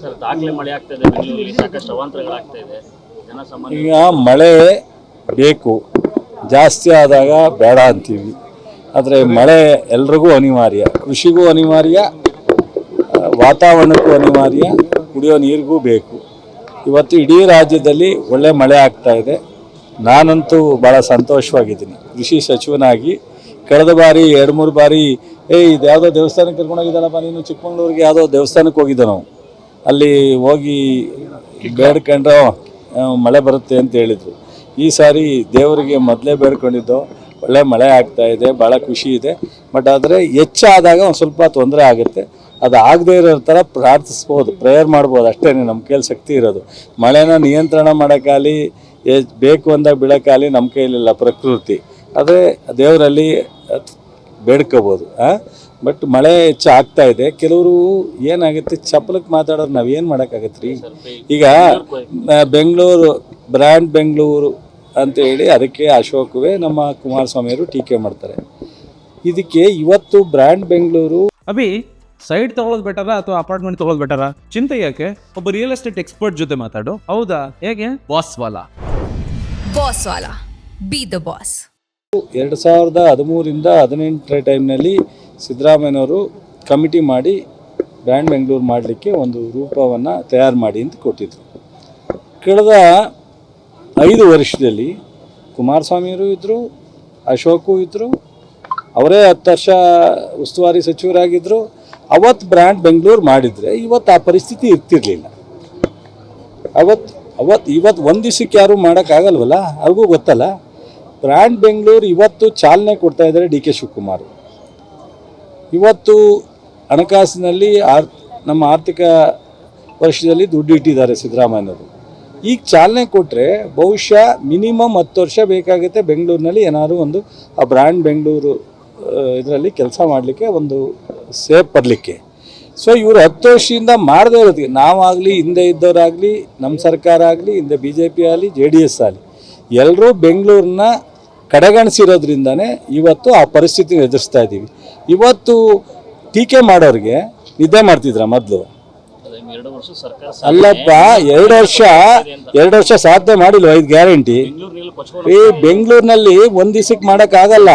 Sir, ದಾಖಲೆ ಮಳೆ ಆಗ್ತಾ ಇದೆ ಸಾಕಷ್ಟು ಅವಾಂತರಗಳಾಗ್ತಾ ಇದೆ. ಈಗ ಮಳೆ ಬೇಕು, ಜಾಸ್ತಿ ಆದಾಗ ಬೇಡ ಅಂತೀವಿ. ಆದರೆ ಮಳೆ ಎಲ್ರಿಗೂ ಅನಿವಾರ್ಯ, ಕೃಷಿಗೂ ಅನಿವಾರ್ಯ, ವಾತಾವರಣಕ್ಕೂ ಅನಿವಾರ್ಯ, ಕುಡಿಯೋ ನೀರಿಗೂ ಬೇಕು. ಇವತ್ತು ಇಡೀ ರಾಜ್ಯದಲ್ಲಿ ಒಳ್ಳೆ ಮಳೆ ಆಗ್ತಾ ಇದೆ. ನಾನಂತೂ ಭಾಳ ಸಂತೋಷವಾಗಿದ್ದೀನಿ. ಕೃಷಿ ಸಚಿವನಾಗಿ ಕಳೆದ ಬಾರಿ, ಎರಡು ಮೂರು ಬಾರಿ, ಏ ಇದು ಯಾವುದೋ ದೇವಸ್ಥಾನಕ್ಕೆ ಕರ್ಕೊಂಡೋಗಿದ್ದಾನಪ್ಪ ನೀನು? ಚಿಕ್ಕಮಂಗ್ಳೂರಿಗೆ ಯಾವುದೋ ದೇವಸ್ಥಾನಕ್ಕೆ ಹೋಗಿದ್ದೆ ನಾವು. ಅಲ್ಲಿ ಹೋಗಿ ಬೇಡ್ಕೊಂಡ್ರೆ ಮಳೆ ಬರುತ್ತೆ ಅಂತ ಹೇಳಿದರು. ಈ ಸಾರಿ ದೇವರಿಗೆ ಮೊದಲೇ ಬೇಡ್ಕೊಂಡಿದ್ದು, ಒಳ್ಳೆ ಮಳೆ ಆಗ್ತಾ ಇದೆ ಭಾಳ ಖುಷಿ ಇದೆ. ಬಟ್ ಆದರೆ ಹೆಚ್ಚಾದಾಗ ಒಂದು ಸ್ವಲ್ಪ ತೊಂದರೆ ಆಗುತ್ತೆ. ಅದು ಆಗದೇ ಇರೋ ಥರ ಪ್ರಾರ್ಥಿಸ್ಬೋದು, ಪ್ರೇಯರ್ ಮಾಡ್ಬೋದು, ಅಷ್ಟೇ ನಮ್ಮ ಕೈಯಲ್ಲಿ ಶಕ್ತಿ ಇರೋದು. ಮಳೆನ ನಿಯಂತ್ರಣ ಮಾಡೋಕ್ಕಾಗಲಿ ಬೇಕು ಅಂದಾಗ ಬಿಡೋಕ್ಕಾಗಲಿ ನಮ್ಮ ಕೈಲಿಲ್ಲ ಪ್ರಕೃತಿ. ಆದರೆ ದೇವರಲ್ಲಿ ಬೇಡ್ಕೋಬೋದು ಬಟ್ ಮಳೆ ಹೆಚ್ಚು ಆಗ್ತಾ ಇದೆ. ಕೆಲವರು ಏನಾಗುತ್ತೆ? ಚಪ್ಪಲಕ್ಕೆ ಮಾತಾಡೋರು ನಾವೇನು ಮಾಡೋಕ್ಕಾಗತ್ತೆ ರೀ ಈಗ ಬೆಂಗಳೂರು ಬ್ರ್ಯಾಂಡ್ ಬೆಂಗಳೂರು ಅಂತ ಹೇಳಿ ಅದಕ್ಕೆ ಅಶೋಕವೇ ನಮ್ಮ ಕುಮಾರಸ್ವಾಮಿಯವರು ಟೀಕೆ ಮಾಡ್ತಾರೆ. ಇದಕ್ಕೆ ಇವತ್ತು ಬ್ರ್ಯಾಂಡ್ ಬೆಂಗಳೂರು ಅಭಿ ಸೈಡ್ ತಗೊಳ್ಳೋದು ಬೆಟರ ಅಥವಾ ಅಪಾರ್ಟ್ಮೆಂಟ್ ತಗೊಳ್ಳೋದು ಬೆಟರ? ಚಿಂತೆ ಯಾಕೆ? ಒಬ್ಬ ರಿಯಲ್ ಎಸ್ಟೇಟ್ ಎಕ್ಸ್ಪರ್ಟ್ ಜೊತೆ ಮಾತಾಡು. ಹೌದಾ? ಹೇಗೆ? ಬಾಸ್ ವಾಲಾ. ಬಾಸ್ ವಾಲಾ. ಬಿ ದ ಬಾಸ್ ಎರಡು ಸಾವಿರದ ಹದಿಮೂರಿಂದ ಹದಿನೆಂಟರ ಟೈಮ್ನಲ್ಲಿ ಸಿದ್ದರಾಮಯ್ಯನವರು ಕಮಿಟಿ ಮಾಡಿ ಬ್ರ್ಯಾಂಡ್ ಬೆಂಗಳೂರು ಮಾಡಲಿಕ್ಕೆ ಒಂದು ರೂಪವನ್ನು ತಯಾರು ಮಾಡಿ ಅಂತ ಕೊಟ್ಟಿದ್ರು. ಕಳೆದ ಐದು ವರ್ಷದಲ್ಲಿ ಕುಮಾರಸ್ವಾಮಿಯವರು ಇದ್ದರು ಅಶೋಕು ಇದ್ದರು ಅವರೇ ಹತ್ತು ವರ್ಷ ಉಸ್ತುವಾರಿ ಸಚಿವರಾಗಿದ್ದರು ಅವತ್ತು ಬ್ರ್ಯಾಂಡ್ ಬೆಂಗಳೂರು ಮಾಡಿದರೆ ಇವತ್ತು ಆ ಪರಿಸ್ಥಿತಿ ಇರ್ತಿರಲಿಲ್ಲ. ಅವತ್ತು ಅವತ್ತು ಇವತ್ತು ಒಂದು ದಿವಸಕ್ಕೆ ಯಾರೂ ಮಾಡೋಕ್ಕಾಗಲ್ವಲ್ಲ? ಅವ್ರಿಗೂ ಗೊತ್ತಲ್ಲ. ಬ್ರ್ಯಾಂಡ್ ಬೆಂಗಳೂರು ಇವತ್ತು ಚಾಲನೆ ಕೊಡ್ತಾ ಇದ್ದಾರೆ ಡಿ ಕೆ ಶಿವಕುಮಾರ್. ಇವತ್ತು ಹಣಕಾಸಿನಲ್ಲಿ ಆರ್, ನಮ್ಮ ಆರ್ಥಿಕ ವರ್ಷದಲ್ಲಿ ದುಡ್ಡು ಇಟ್ಟಿದ್ದಾರೆ ಸಿದ್ದರಾಮಯ್ಯನವರು. ಈಗ ಚಾಲನೆ ಕೊಟ್ಟರೆ ಬಹುಶಃ ಮಿನಿಮಮ್ ಹತ್ತು ವರ್ಷ ಬೇಕಾಗುತ್ತೆ ಬೆಂಗಳೂರಿನಲ್ಲಿ ಏನಾದರೂ ಒಂದು ಆ ಬ್ರ್ಯಾಂಡ್ ಬೆಂಗಳೂರು ಇದರಲ್ಲಿ ಕೆಲಸ ಮಾಡಲಿಕ್ಕೆ ಒಂದು ಸೇಫ್ ಬರಲಿಕ್ಕೆ ಸೊ ಇವರು ಹತ್ತು ವರ್ಷದಿಂದ ಮಾಡದೇ ಇರೋದಕ್ಕೆ ನಾವಾಗಲಿ ಹಿಂದೆ ಇದ್ದವರಾಗಲಿ, ನಮ್ಮ ಸರ್ಕಾರ ಆಗಲಿ, ಹಿಂದೆ ಬಿ ಜೆ ಪಿ ಆಗಲಿ, ಜೆ ಡಿ ಎಸ್ ಆಗಲಿ ಎಲ್ಲರೂ ಬೆಂಗಳೂರನ್ನ ಕಡೆಗಣಿಸಿರೋದ್ರಿಂದನೇ ಇವತ್ತು ಆ ಪರಿಸ್ಥಿತಿ ಎದುರಿಸ್ತಾ ಇದ್ದೀವಿ. ಇವತ್ತು ಟೀಕೆ ಮಾಡೋರಿಗೆ ನಿದ್ದೆ ಮಾಡ್ತಿದ್ರ ಮೊದಲು? ಅಲ್ಲಪ್ಪ, ಎರಡು ವರ್ಷ ಎರಡು ವರ್ಷ ಸಾಧನೆ ಮಾಡಿಲ್ವ ಐದು ಗ್ಯಾರಂಟಿ? ಈ ಬೆಂಗಳೂರಿನಲ್ಲಿ ಒಂದು ದಿವಸಕ್ಕೆ ಮಾಡೋಕ್ಕಾಗಲ್ಲ